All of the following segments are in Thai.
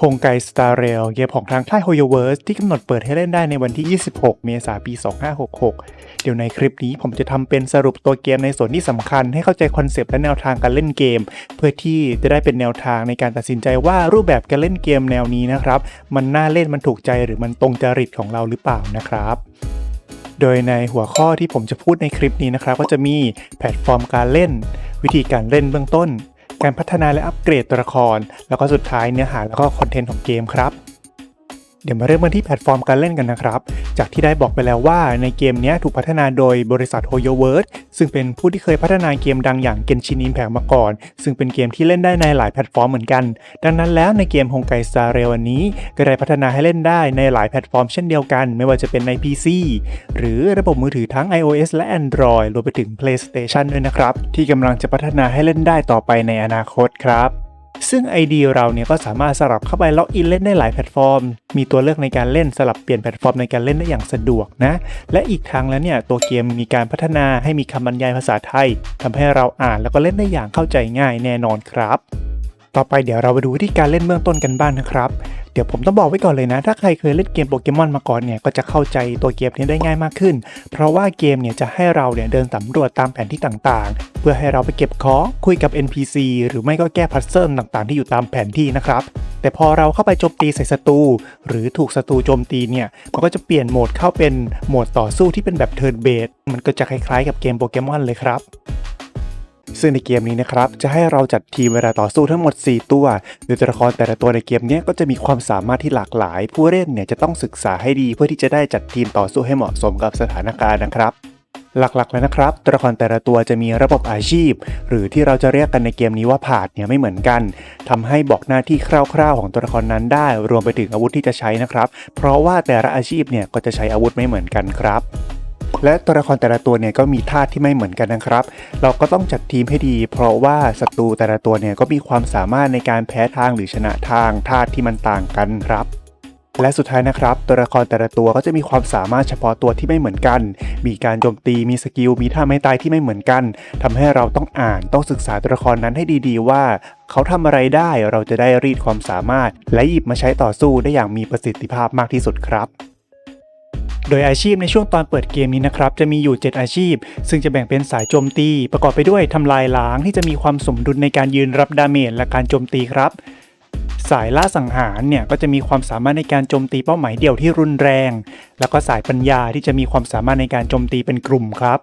โฮงไกสตาร์เรลเกมของทางค่าย h o y o v e r s e ที่กำหนดเปิดให้เล่นได้ในวันที่ 26 เมษายนปี 2566 เดี๋ยวในคลิปนี้ผมจะทำเป็นสรุปตัวเกมในส่วนที่สำคัญให้เข้าใจคอนเซปต์และแนวทางการเล่นเกม เพื่อที่จะได้เป็นแนวทางในการตัดสินใจว่ารูปแบบการเล่นเกมแนวนี้นะครับ มันน่าเล่นมันถูกใจหรือมันตรงจริตของเราหรือเปล่านะครับโดยในหัวข้อที่ผมจะพูดในคลิปนี้นะครับ ก็จะมีแพลตฟอร์มการเล่น วิธีการเล่นเบื้องต้น การพัฒนาและอัปเกรดตัวละคร แล้วก็สุดท้ายเนื้อหาแล้วก็คอนเทนต์ของเกมครับ ดี๋ยวมาเริ่มกันที่แพลตฟอร์มการเล่นกันนะครับ จากที่ได้บอกไปแล้วว่าในเกมนี้ถูกพัฒนาโดยบริษัท h o y o w o r d ซึ่งเป็นผู้ที่เคยพัฒนาเกมดังอย่าง Genshin Impact มาก่อน ซึ่งเป็นเกมที่เล่นได้ในหลายแพลตฟอร์มเหมือนกัน ดังนั้นแล้วในเกม h o n g k a i Star Rail วันนี้ ก็ได้พัฒนาให้เล่นได้ในหลายแพลตฟอร์มเช่นเดียวกัน ไม่ว่าจะเป็นใน PC หรือระบบมือถือทั้ง iOS และ Android รวมไปถึง PlayStation ด้วยนะครับที่กำลังจะพัฒนาให้เล่นได้ต่อไปในอนาคตครับ ซึ่ง ID เราเนี่ยก็สามารถสลับเข้าไปล็อกอินเล่นได้หลายแพลตฟอร์ม มีตัวเลือกในการเล่นสลับเปลี่ยนแพลตฟอร์มในการเล่นได้อย่างสะดวกนะ และอีกทางแล้วเนี่ยตัวเกมมีการพัฒนาให้มีคำบรรยายภาษาไทยทำให้เราอ่านแล้วก็เล่นได้อย่างเข้าใจง่ายแน่นอนครับ ต่อไปเดี๋ยวเราไปดูวิธีการเล่นเบื้องต้นกันบ้างนะครับ เดี๋ยวผมต้องบอกไว้ก่อนเลยนะ ถ้าใครเคยเล่นเกมโปเกมอนมาก่อนเนี่ยก็จะเข้าใจตัวเกมนี้ได้ง่ายมากขึ้น เพราะว่าเกมเนี่ยจะให้เราเนี่ยเดินสำรวจตามแผนที่ต่างๆ เพื่อให้เราไปเก็บของคุยกับ NPC หรือไม่ก็แก้พัซเซิลต่างๆ ที่อยู่ตามแผนที่นะครับแต่พอเราเข้าไปโจมตีใส่ศัตรูหรือถูกศัตรูโจมตีเนี่ยมันก็จะเปลี่ยนโหมดเข้าเป็นโหมดต่อสู้ที่เป็นแบบเทิร์นเบสมันก็จะคล้ายๆกับเกมโปเกมอนเลยครับ ซึ่งในเกมนี้นะครับจะให้เราจัดทีมเวลาต่อสู้ทั้งหมด 4 ตัว โดยตัวละครแต่ละตัวในเกมนี้ก็จะมีความสามารถที่หลากหลาย ผู้เล่นเนี่ยจะต้องศึกษาให้ดีเพื่อที่จะได้จัดทีมต่อสู้ให้เหมาะสมกับสถานการณ์นะครับหลักๆเลยนะครับตัวละครแต่ละตัวจะมีระบบอาชีพ หรือที่เราจะเรียกกันในเกมนี้ว่าผาดเนี่ยไม่เหมือนกันทำให้บอกหน้าที่คร่าวๆ ของตัวละครนั้นได้ รวมไปถึงอาวุธที่จะใช้นะครับ เพราะว่าแต่ละอาชีพเนี่ยก็จะใช้อาวุธไม่เหมือนกันครับ และตัวละครแต่ละตัวเนี่ยก็มีธาที่ไม่เหมือนกันนะครับ เราก็ต้องจัดทีมให้ดี เพราะว่าศัตรูแต่ละตัวเนี่ยก็มีความสามารถในการแพ้ทางหรือชนะทางธาที่มันต่างกันครับและสุดท้ายนะครับ ตัวละครแต่ละตัวก็จะมีความสามารถเฉพาะตัวที่ไม่เหมือนกัน มีการโจมตีมีสกิลมีท่าไม้ตายที่ไม่เหมือนกันทำให้เราต้องอ่านต้องศึกษาตัวละครนั้นให้ดีๆ ว่า เขาทำอะไรได้เราจะได้รีดความสามารถ และหยิบมาใช้ต่อสู้ได้อย่างมีประสิทธิภาพมากที่สุดครับ โดยอาชีพในช่วงตอนเปิดเกมนี้นะครับจะมีอยู่ 7 อาชีพ ซึ่งจะแบ่งเป็นสายโจมตี ประกอบไปด้วยทำลายล้างที่จะมีความสมดุลในการยืนรับดาเมจและการโจมตีครับสายล่าสังหารเนี่ยก็จะมีความสามารถในการโจมตีเป้าหมายเดี่ยวที่รุนแรง แล้วก็สายปัญญาที่จะมีความสามารถในการโจมตีเป็นกลุ่มครับ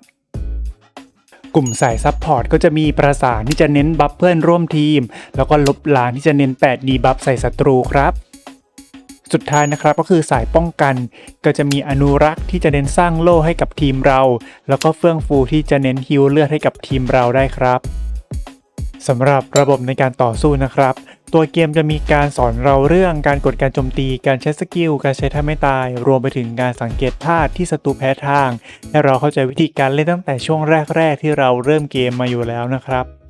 กลุ่มสายซับพอร์ตก็จะมีประสานที่จะเน้นบัฟเพื่อนร่วมทีม แล้วก็ลบล้างที่จะเน้น8ดีบัฟใส่ศัตรูครับ สุดท้ายนะครับก็คือสายป้องกัน ก็จะมีอนุรักษ์ที่จะเน้นสร้างโล่ให้กับทีมเรา แล้วก็เฟื่องฟูที่จะเน้นฮิลเลือดให้กับทีมเราได้ครับสำหรับระบบในการต่อสู้นะครับ ตัวเกมจะมีการสอนเราเรื่องการกดการโจมตี การใช้สกิล การใช้ท่าไม่ตาย รวมไปถึงการสังเกตธาตุที่ศัตรูแพ้ทาง ให้เราเข้าใจวิธีการเล่นตั้งแต่ช่วงแรก ๆ ที่เราเริ่มเกมมาอยู่แล้วนะครับ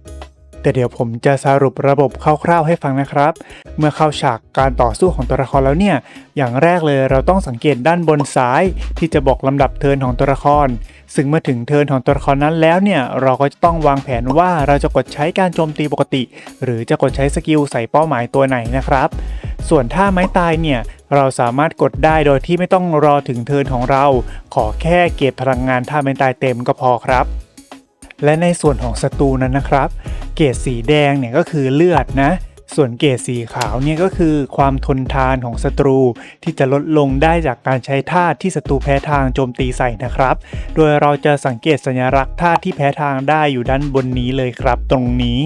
แต่เดี๋ยวผมจะสรุประบบคร่าวๆให้ฟังนะครับ เมื่อเข้าฉากการต่อสู้ของตัวละครแล้วเนี่ย อย่างแรกเลยเราต้องสังเกตด้านบนซ้าย ที่จะบอกลำดับเทินของตัวละคร ซึ่งเมื่อถึงเทินของตัวละครนั้นแล้วเนี่ย เราก็จะต้องวางแผนว่าเราจะกดใช้การโจมตีปกติ หรือจะกดใช้สกิลใส่เป้าหมายตัวไหนนะครับ ส่วนท่าไม้ตายเนี่ยเราสามารถกดได้โดยที่ไม่ต้องรอถึงเทินของเรา ขอแค่เก็บพลังงานท่าไม้ตายเต็มก็พอครับและในส่วนของศัตรูนั้นนะครับ เกรดสีแดงเนี่ยก็คือเลือดนะ ส่วนเกรดสีขาวเนี่ยก็คือความทนทานของศัตรู ที่จะลดลงได้จากการใช้ธาตุที่ศัตรูแพ้ทางโจมตีใส่นะครับ โดยเราจะสังเกตสัญลักษณ์ธาตุที่แพ้ทางได้อยู่ด้านบนนี้เลยครับ ตรงนี้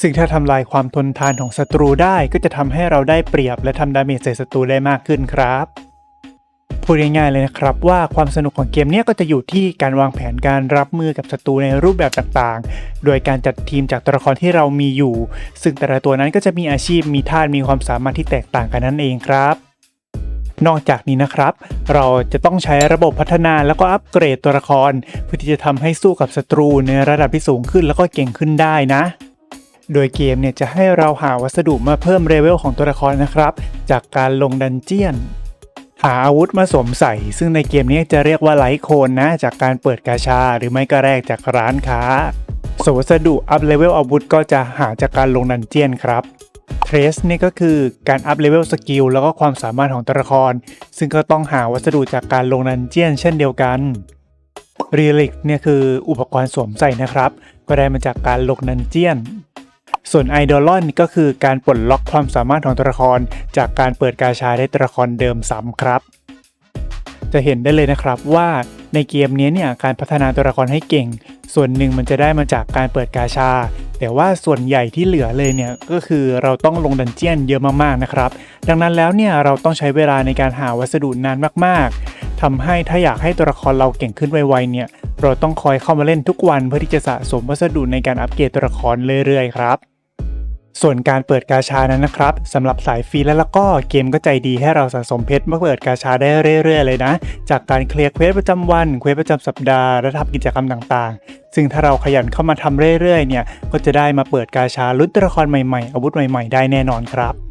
ซึ่งถ้าทำลายความทนทานของศัตรูได้ก็จะทำให้เราได้เปรียบและทำดาเมจใส่ศัตรูได้มากขึ้นครับ พูดง่ายๆเลยนะครับว่าความสนุกของเกมนี้ก็จะอยู่ที่การวางแผนการรับมือกับศัตรูในรูปแบบต่างๆ โดยการจัดทีมจากตัวละครที่เรามีอยู่ ซึ่งแต่ละตัวนั้นก็จะมีอาชีพมีท่ามีความสามารถที่แตกต่างกันนั่นเองครับนอกจากนี้นะครับ เราจะต้องใช้ระบบพัฒนาแล้วก็อัปเกรดตัวละคร เพื่อที่จะทำให้สู้กับศัตรูในระดับที่สูงขึ้นแล้วก็เก่งขึ้นได้นะ โดยเกมเนี่ยจะให้เราหาวัสดุมาเพิ่มเลเวลของตัวละครนะครับ จากการลงดันเจียน หาอาวุธมาสวมใส่ ซึ่งในเกมนี้จะเรียกว่าไลท์โคนนะ จากการเปิดกาชา หรือไม่ก็แรกจากร้านค้าสวัสดุอัพเลเวลอาวุธก็จะหาจากการลงดันเจียนครับเทรสนี่ก็คือการอัพเลเวลสกิลแล้วก็ความสามารถของตัวละคร ซึ่งก็ต้องหาวัสดุจากการลงดันเจียนเช่นเดียวกันเรีลิกเนี่ยคืออุปกรณ์สวมใส่นะครับ ก็ได้มาจากการลงดันเจียน ส่วนไอดอลอนก็คือการปลดล็อกความสามารถของตัวละคร จากการเปิดกาชาได้ตัวละครเดิมซ้ำครับ จะเห็นได้เลยนะครับว่าในเกมนี้เนี่ยการพัฒนาตัวละครให้เก่ง ส่วนหนึ่งมันจะได้มาจากการเปิดกาชา แต่ว่าส่วนใหญ่ที่เหลือเลยเนี่ยก็คือเราต้องลงดันเจียนเยอะมากๆนะครับ ดังนั้นแล้วเนี่ยเราต้องใช้เวลาในการหาวัสดุนานมากๆทำให้ถ้าอยากให้ตัวละครเราเก่งขึ้นไวๆเนี่ยเราต้องคอยเข้ามาเล่นทุกวันเพื่อที่จะสะสมวัสดุในการอัปเกรดตัวละครเรื่อยๆครับ ส่วนการเปิดกาชานั้นนะครับสำหรับสายฟรีแล้วแล้วก็เกมก็ใจดีให้เราสะสมเพชรมาเปิดกาชาได้เรื่อย ๆ เลยนะ จากการเคลียร์เควสประจำวันเควสประจำสัปดาห์และทำกิจกรรมต่างๆ ซึ่งถ้าเราขยันเข้ามาทำเรื่อยๆเนี่ยก็จะได้มาเปิดกาชาลุ้นตัวละครใหม่ๆอาวุธใหม่ ๆ ได้แน่นอนครับ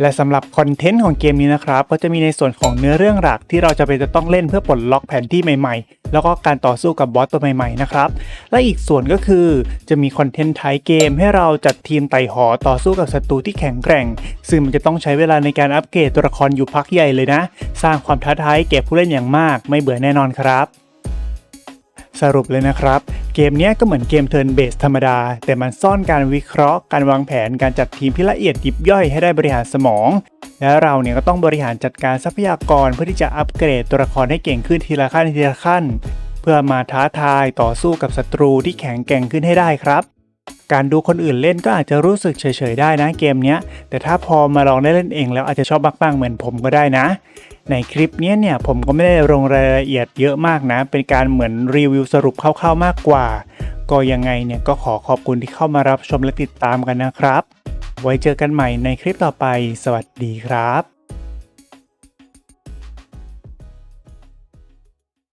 และสำหรับคอนเทนต์ของเกมนี้นะครับ ก็จะมีในส่วนของเนื้อเรื่องหลักที่เราจะเป็นจะต้องเล่นเพื่อปลดล็อกแผนที่ใหม่ๆ แล้วก็การต่อสู้กับบอสตัวใหม่ๆนะครับและอีกส่วนก็คือจะมีคอนเทนต์ท้ายเกม ให้เราจัดทีมไต่หอต่อสู้กับศัตรูที่แข็งแกร่ง ซึ่งมันจะต้องใช้เวลาในการอัปเกรดตัวละครอยู่พักใหญ่เลยนะ สร้างความท้าทายแก่ผู้เล่นอย่างมาก ไม่เบื่อแน่นอนครับ สรุปเลยนะครับ เกมเนี้ยก็เหมือนเกมเทิร์นเบสธรรมดา แต่มันซ่อนการวิเคราะห์ การวางแผนการจัดทีมที่ละเอียดยิบย่อยให้ได้บริหารสมอง และเราเนี่ยก็ต้องบริหารจัดการทรัพยากรเพื่อที่จะอัปเกรดตัวละครให้เก่งขึ้นทีละขั้นทีละขั้น เพื่อมาท้าทายต่อสู้กับศัตรูที่แข็งแกร่งขึ้นให้ได้ครับ การดูคนอื่นเล่นก็อาจจะรู้สึกเฉยๆได้นะเกมเนี้ยแต่ถ้าพอมาลองได้เล่นเองแล้วอาจจะชอบมากๆเหมือนผมก็ได้นะ ในคลิปนี้เนี่ยผมก็ไม่ได้ลงรายละเอียดเยอะมากนะ เป็นการเหมือนรีวิวสรุปคร่าวๆมากกว่า ก็ยังไงเนี่ยก็ขอขอบคุณที่เข้ามารับชมและติดตามกันนะครับ ไว้เจอกันใหม่ในคลิปต่อไป สวัสดีครับ